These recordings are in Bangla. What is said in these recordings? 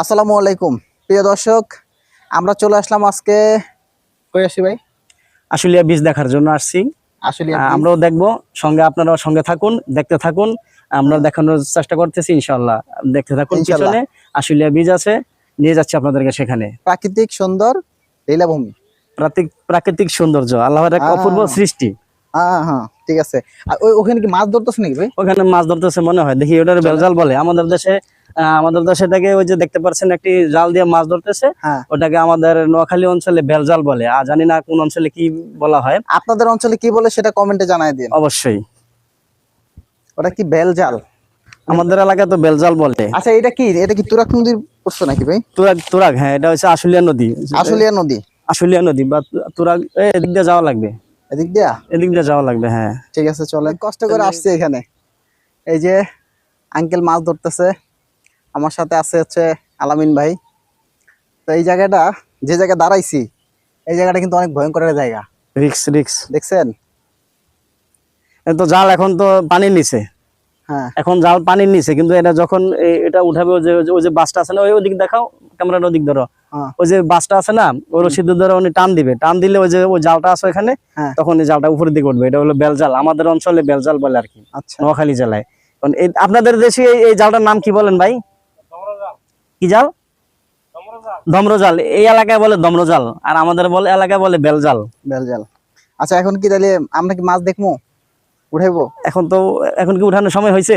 আসসালামু আলাইকুম। প্রিয় দর্শক আমরা চলে আসলাম আজকে কই আসি ভাই? আশুলিয়া বীজ দেখার জন্য আসছি। আসলে আমরাও দেখব সঙ্গে আপনারাও সঙ্গে থাকুন দেখতে থাকুন আমরা দেখানোর চেষ্টা করতেছি ইনশাল্লাহ দেখতে থাকুন। পিছনে আশুলিয়া বীজ আছে নিয়ে যাচ্ছি আপনাদেরকে সেখানে। প্রাকৃতিক সুন্দর লীলাভূমি। প্রাকৃতিক প্রাকৃতিক সৌন্দর্য আল্লাহর এক অপূর্ব সৃষ্টি। হ্যাঁ হ্যাঁ ঠিক আছে। আর ওই ওখানে কি মাছ ধরতেছে নাকি ভাই? ওখানে মাছ ধরতেছে মনে হয় দেখি ওটার বেলজাল বলে। আমাদের দেশে আমাদের তো সেটাকে ওই যে দেখতে পাচ্ছেন একটি জাল দিয়ে মাছ ধরতেছে। হ্যাঁ। ওটাকে আমাদের নোয়াখালী অঞ্চলে বেলজাল বলে। আর জানি না কোন অঞ্চলে কি বলা হয়। আপনাদের অঞ্চলে কি বলে সেটা কমেন্টে জানাই দিন। অবশ্যই। ওটা কি বেল জাল আমাদের এলাকায় তো বেলজাল বলে। আচ্ছা এটা কি? এটা কি তুরাক নদীর পড়ছে নাকি ভাই? তুরাগ তুরাগ হ্যাঁ এটা হচ্ছে আশুলিয়া নদী। আশুলিয়া নদী। আশুলিয়া নদী বা তুরাগ এ, এদিক দিয়ে যাওয়া লাগবে। এদিক দিয়া? এদিক দিয়ে যাওয়া লাগবে হ্যাঁ। ঠিক আছে চলে কষ্ট করে আসছে এখানে। এই যে আঙ্কেল মাছ ধরতেছে। আমার সাথে আছে হচ্ছে আলামিন ভাই। তো এই জায়গাটা যে জায়গায় দাঁড়াইছি এই জায়গাটা কিন্তু অনেক ভয়ঙ্কর একটা জায়গা। রিক্স রিক্স। দেখছেন? তো জাল এখন তো পানির নিচে। হ্যাঁ। এখন জাল পানির নিচে কিন্তু এটা যখন এটা উঠাবে ওই যে ওই যে বাসটা আছে না ওই ওদিক দেখাও ক্যামেরার ওদিক ধরো। হ্যাঁ। ওই যে বাসটা আছে না ওই রশিদ ধরে উনি টান দিবে। টান দিলে ওই যে ওই জালটা আছে এখানে হ্যাঁ। তখন এই জালটা উপরের দিকে উঠবে। এটা হলো বেলজাল। আমাদের অঞ্চলে বেলজাল বলে আর কি। আচ্ছা। নোয়াখালী জেলায়। আপনাদের দেশে এই জালটার নাম কি বলেন ভাই? কি জাল? ধমরজাল। এই এলাকায় বলে ধমরজাল আর আমাদের বলে এলাকায় বলে বেলজাল। বেলজাল। আচ্ছা এখন কি তাহলে আমরা কি মাছ দেখব? উঠাইবো? এখন তো এখন কি উঠানোর সময় হয়েছে?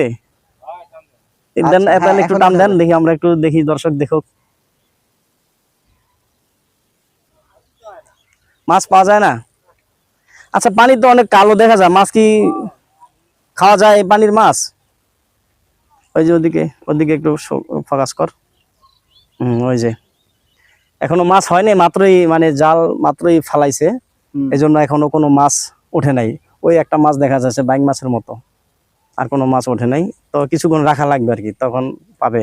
আচ্ছা, তাহলে হ্যাঁ, একটু টান দেন দেখি আমরা একটু দেখি দর্শক দেখুক। মাছ পাওয়া যায় না? আচ্ছা পানি তো অনেক কালো দেখা যায়। মাছ কি খাওয়া যায় এই পানির মাছ? ওই যে ওদিকে ওদিকে একটু ফোকাস কর। ওই যে। এখনও মাছ হয়নি মাত্রই মানে জাল মাত্রই ফালাইছে। এই জন্য এখনও কোনো মাছ ওঠে নাই। ওই একটা মাছ দেখা যাচ্ছে বাইক মাছের মতো। আর কোনো মাছ ওঠে নাই। তো কিছুক্ষণ রাখা লাগবে আর কি তখন পাবে।